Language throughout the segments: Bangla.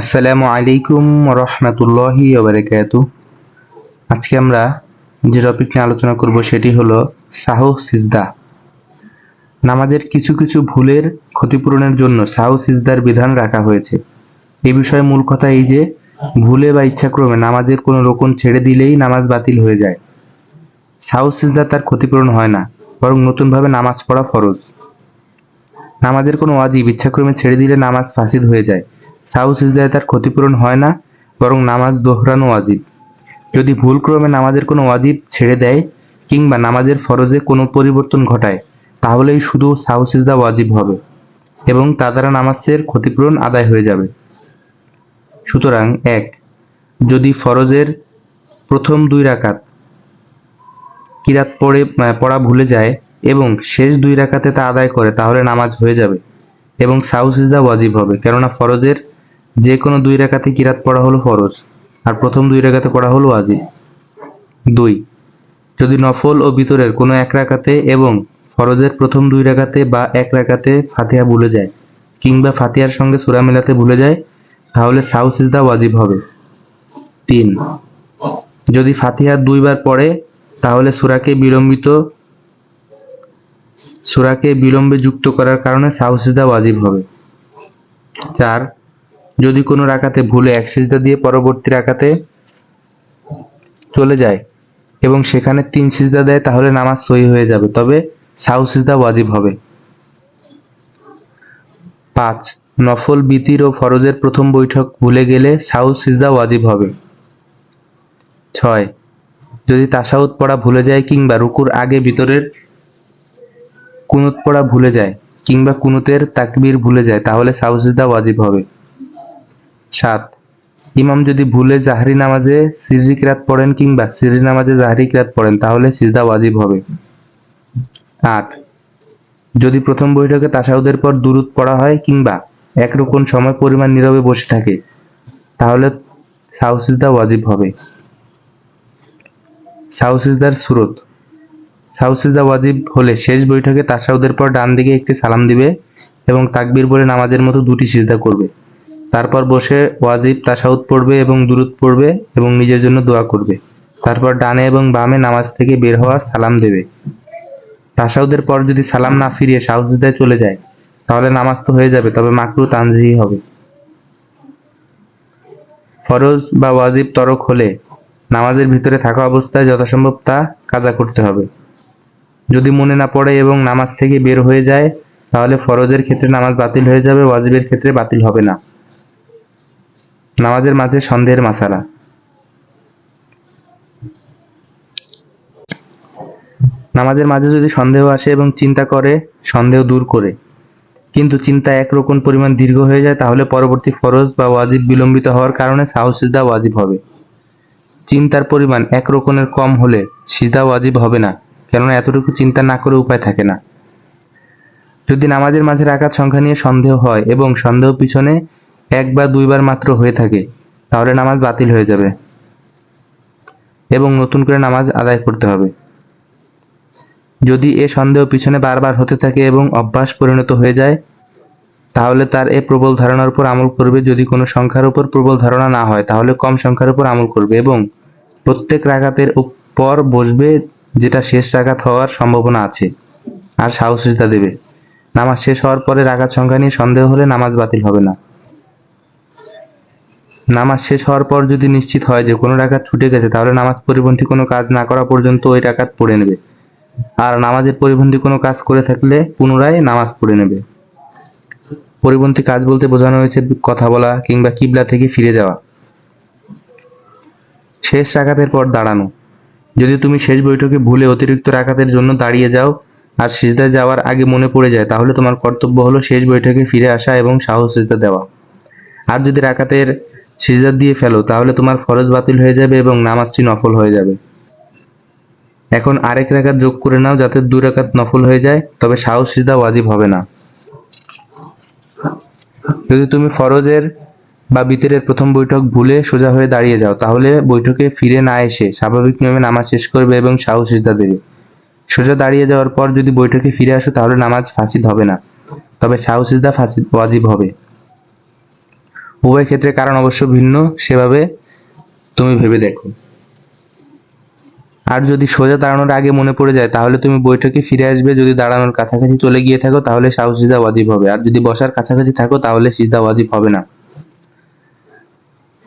আসসালামু আলাইকুম রহমতুল্লাহি ওবরাকাত আজকে আমরা যে টপিক নিয়ে আলোচনা করব সেটি হলো সাহু, সিজদা। নামাজের কিছু কিছু ভুলের ক্ষতিপূরণের জন্য সাহু, সিজদার বিধান রাখা হয়েছে। এ বিষয়ে মূল কথা এই যে, ভুলে বা ইচ্ছাক্রমে নামাজের কোনো রোকন ছেড়ে দিলেই নামাজ বাতিল হয়ে যায়। সাহু, সিজদা তার ক্ষতিপূরণ হয় না, বরং নতুনভাবে নামাজ পড়া ফরজ। নামাজের কোনো ওয়াজিব ইচ্ছাক্রমে ছেড়ে দিলে নামাজ ফাসিদ হয়ে যায়। সাহু সিজদায় তার ক্ষতিপূরণ হয় না, বরং নামাজ দোহরানো ওয়াজিব। যদি ভুলক্রমে নামাজের কোনো ওয়াজিব ছেড়ে দেয় কিংবা নামাজের ফরজে কোনো পরিবর্তন ঘটায়, তাহলেই শুধু সাহু সিজদা ওয়াজিব হবে এবং তা দ্বারা নামাজের ক্ষতিপূরণ আদায় হয়ে যাবে। সুতরাং, এক, যদি ফরজের প্রথম দুই রাকাত কিরাত পড়ে পড়া ভুলে যায় এবং শেষ দুই রাকাতে তা আদায় করে, তাহলে নামাজ হয়ে যাবে এবং সাহু সিজদা ওয়াজিব হবে। কেননা ফরজের যে কোনো দুই রেখাতে কিরাত পড়া হলো ফরজ? আর প্রথম দুই রেখাতে পড়া হলো ওয়াজিব? দুই। যদি নফল ও বিতরের কোনো এক রাকাতে এবং ফরজের প্রথম দুই রেখাতে বা এক রাকাতে ফাতিহা ভুলে যায় কিংবা ফাতিহার সঙ্গে সুরা মেলাতে ভুলে যায়, তাহলে সাহু সিজদা ওয়াজিব হবে। তিন। যদি ফাতিহা দুইবার পড়ে, তাহলে সুরাকে বিলম্বিত, সুরাকে বিলম্বে যুক্ত করার কারণে সাহু সিজদা ওয়াজিব হবে। চার। যদি কোনো রাকাতে ভুলে এক সিজদা দিয়ে পরবর্তী রাকাতে চলে যায় এবং সেখানে তিন সিজদা দেয়, তাহলে নামাজ সহি হয়ে যাবে। তবে সাহু সিজদা ওয়াজিব হবে। পাঁচ, নফল বিতির ও ফরজের প্রথম বৈঠক ভুলে গেলে সাহু সিজদা ওয়াজিব হবে। ছয়, যদি তাসাউদ পড়া ভুলে যায় কিংবা রুকুর আগে ভিতরের কুনুত পড়া ভুলে যায় কিংবা কুনুতের তাকবির ভুলে যায়, তাহলে সাহু সিজদা ওয়াজিব হবে। সাত। ইমাম যদি ভুলে জাহরি নামাজে সিররি কিরাত পড়েন কিংবা সিররি নামাজে জাহরি কিরাত পড়েন, তাহলে সিজদা ওয়াজিব হবে। আট। যদি প্রথম বৈঠকে তাসাউদের পর দুরুদ পড়া হয় কিংবা একরকম সময় পরিমাণ নীরবে বসে থাকে, তাহলে সাহু সিজদা ওয়াজিব হবে। সাহু সিজদার সুরত। সাহু সিজদা ওয়াজিব হলে শেষ বৈঠকে তাসাউদের পর ডান দিকে একটি সালাম দিবে এবং তাকবীর বলে নামাজের মতো দুটি সিজদা করবে। তারপর বসে ওয়াজিব তাসাউদ পড়বে এবং দুরুদ পড়বে এবং নিজের জন্য দোয়া করবে। তারপর ডানে এবং বামে নামাজ থেকে বের হওয়ার সালাম দেবে। তাসাউদের পর যদি সালাম না ফিরিয়ে সাহসিদায় চলে যায়, তাহলে নামাজ তো হয়ে যাবে, তবে মাকরু তানজিহি হবে। ফরজ বা ওয়াজিব তরক হলে নামাজের ভিতরে থাকা অবস্থায় যথাসম্ভব তা কাজা করতে হবে। যদি মনে না পড়ে এবং নামাজ থেকে বের হয়ে যায়, তাহলে ফরজের ক্ষেত্রে নামাজ বাতিল হয়ে যাবে, ওয়াজিবের ক্ষেত্রে বাতিল হবে না। নামাজের মাঝে সন্দেহের মাসালা। নামাজের মাঝে যদি সন্দেহ আসে এবং চিন্তা করে, সন্দেহ দূর করে। কিন্তু চিন্তা একরকম পরিমাণ দীর্ঘ হয়ে যায়, তাহলে পরবর্তী ফরজ বা ওয়াজিব বিলম্বিত হওয়ার কারণে সাহস, সিজদা ওয়াজিব হবে। চিন্তার পরিমাণ এক রকমের কম হলে সিজদা ওয়াজিব হবে না, কেননা এতটুকু চিন্তা না করে উপায় থাকে না। যদি নামাজের মাঝে রাকাত সংখ্যা নিয়ে সন্দেহ হয় এবং সন্দেহ পিছনে এক বা দুইবার মাত্র হয়ে থাকে, তাহলে নামাজ বাতিল হয়ে যাবে। এবং নতুন করে নামাজ আদায় করতে হবে। যদি এ সন্দেহ পিছনে বারবার হতে থাকে এবং অভ্যাস পরিণত হয়ে যায়, তাহলে তার এ প্রবল ধারণার উপর আমল করবে। যদি কোনো সংখ্যার উপর প্রবল ধারণা না হয়, তাহলে কম সংখ্যার উপর আমল করবে এবং প্রত্যেক রাগাতের উপর বসবে যেটা শেষ রাগাত হওয়ার সম্ভাবনা আছে আর সাহসিকতা দেবে। নামাজ শেষ হওয়ার পরে রাগাত সংখ্যা নিয়ে সন্দেহ হলে নামাজ বাতিল হবে না। নামাজ শেষ হওয়ার পর যদি নিশ্চিত হয় যে কোনো রাকাত ছুটে গেছে, তাহলে নামাজ পরিপন্থী কোনো কাজ না করা পর্যন্ত ওই রাকাত পড়ে নেবে। আর নামাজের পরিপন্থী কোনো কাজ করে থাকলে পুনরায় নামাজ পড়ে নেবে। পরিপন্থী কাজ বলতে বোঝানো হয়েছে কথা বলা কিংবা কিবলা থেকে ফিরে যাওয়া। শেষ রাকাতের পর দাঁড়ানো। যদি তুমি শেষ বৈঠকে ভুলে অতিরিক্ত রাকাতের জন্য দাঁড়িয়ে যাও আর সিজদায় যাওয়ার আগে মনে পড়ে যায়, তাহলে তোমার কর্তব্য হলো শেষ বৈঠকে ফিরে আসা এবং সাহস সিজদা দেওয়া। আর যদি রাকাতের সিজদা দিয়ে ফেলো, তাহলে তোমার ফরজ বাতিল হয়ে যাবে এবং নামাজটি নফল হয়ে যাবে। এখন আরেক রাকাত যোগ করে নাও যাতে দুই রাকাত নফল হয়ে যায়, তবে সাহস সিজদা ওয়াজিব হবে না। যদি তুমি ফরজের বা বিতরের প্রথম বৈঠক ভুলে সোজা হয়ে দাঁড়িয়ে যাও, তাহলে বৈঠকে ফিরে না এসে স্বাভাবিক নিয়মে নামাজ শেষ করবে এবং সাহস সিজদা দেবে। সোজা দাঁড়িয়ে যাওয়ার পর যদি বৈঠকে ফিরে আসো, তাহলে নামাজ ফাসিদ হবে না, তবে সাহস সিজদা ফাসিদ ওয়াজিব হবে। উভয় ক্ষেত্রে কারণ অবশ্য ভিন্ন, সেভাবে তুমি ভেবে দেখো। আর যদি সোজা দাঁড়ানোর আগে মনে পড়ে যায়, তাহলে তুমি বৈঠকে ফিরে আসবে, যদি দাঁড়ানোর কাছাকাছি চলে গিয়ে থাকো, তাহলে সাহু সিজদা ওয়াজিব হবে। আর যদি বসার কাছাকাছি থাকো, তাহলে সিজদা ওয়াজিব হবে না।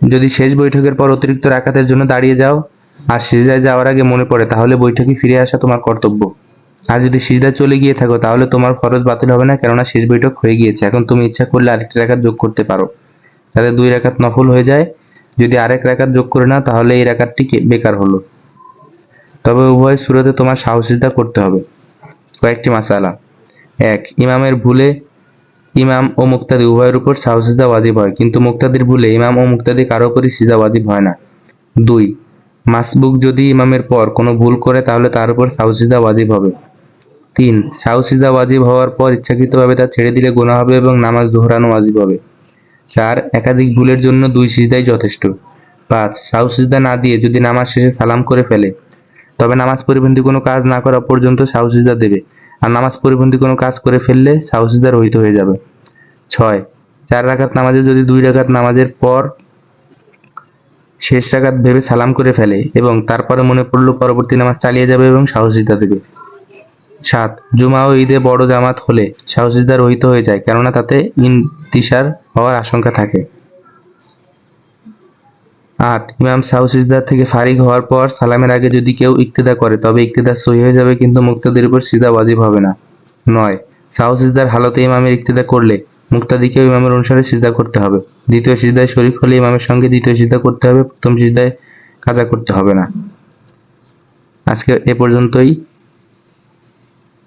যদি শেষ বৈঠকের পর অতিরিক্ত রাকাতের জন্য দাঁড়িয়ে যাও, আর সিজদায় যাওয়ার আগে মনে পড়ে, তাহলে বৈঠকে ফিরে আসা তোমার কর্তব্য। আর যদি সিজদায় চলে গিয়ে থাকো, তাহলে তোমার খরচ বাতিল হবে না, কেননা শেষ বৈঠক হয়ে গিয়েছে। এখন তুমি ইচ্ছা করলে আরেকটি রাকাত যোগ করতে পারো। যাতে দুই রাকাত নফল হয়ে যায়। যদি আরেক রাকাত যোগ করে নাও, তাহলে এই রাকাতটি কে- বেকার হলো। তবে উভয় সুরতে তোমার সাহসিকতা করতে হবে। কয়েকটি মাসালা। এক, ইমামের ভুলে ইমাম ও মুক্তাদি উভয়ের উপর সাহসিদা ওয়াজিব হয়, কিন্তু মুক্তাদির ভুলে ইমাম ও মুক্তাদি কারও করে সিজা হয় না। দুই, মাসবুক যদি ইমামের পর কোনো ভুল করে, তাহলে তার উপর সাহসিদা ওয়াজিব হবে। তিন সাহসিদা ওয়াজিব হওয়ার পর ইচ্ছাকৃতভাবে তা ছেড়ে দিলে গোনা হবে এবং নামাজ দোহরানো ওয়াজিব হবে। চার, একাধিক ভুলের জন্য দুই সিজদাই যথেষ্ট। পাঁচ সাহু সিজদা না দিয়ে যদি নামাজ শেষে সালাম করে ফেলে, তবে নামাজ পরিপন্থী কোনো কাজ না করা পর্যন্ত সাহু সিজদা দেবে। আর নামাজ পরিপন্থী কোনো কাজ করে ফেললে সাহু সিজদা রহিত হয়ে যাবে। ছয়, চার রাকাত নামাজে যদি দুই রাকাত নামাজের পর শেষ রাকাত ভেবে সালাম করে ফেলে এবং তারপরে মনে পড়ল পরবর্তী নামাজ চালিয়ে যাবে এবং সাহসিদা দেবে। সাত, জুমা ও ঈদে বড় জামাত হলে সাহসিদা রহিত হয়ে যায়, কেননা তাতে ইন্তিসার হওয়ার আশঙ্কা থাকে। আট, ইমাম সাউসিজদার থেকে ফারিগ হওয়ার পর সালামের আগে যদি কেউ ইক্তিদা করে, তবে ইক্তিদা সহি হয়ে যাবে, কিন্তু মুক্তাদির উপর সিদা ওয়াজিব হবে না। নয় সাউসিজদার হালতে ইমামের ইক্তিদা করলে মুক্তাদিকেও ইমামের অনুসারে সিজদা করতে হবে। দ্বিতীয় সিজদায় শরিক হলে ইমামের সঙ্গে দ্বিতীয় সিজদা করতে হবে, প্রথম সিজদায় কাজা করতে হবে না। আজকে এ পর্যন্তই।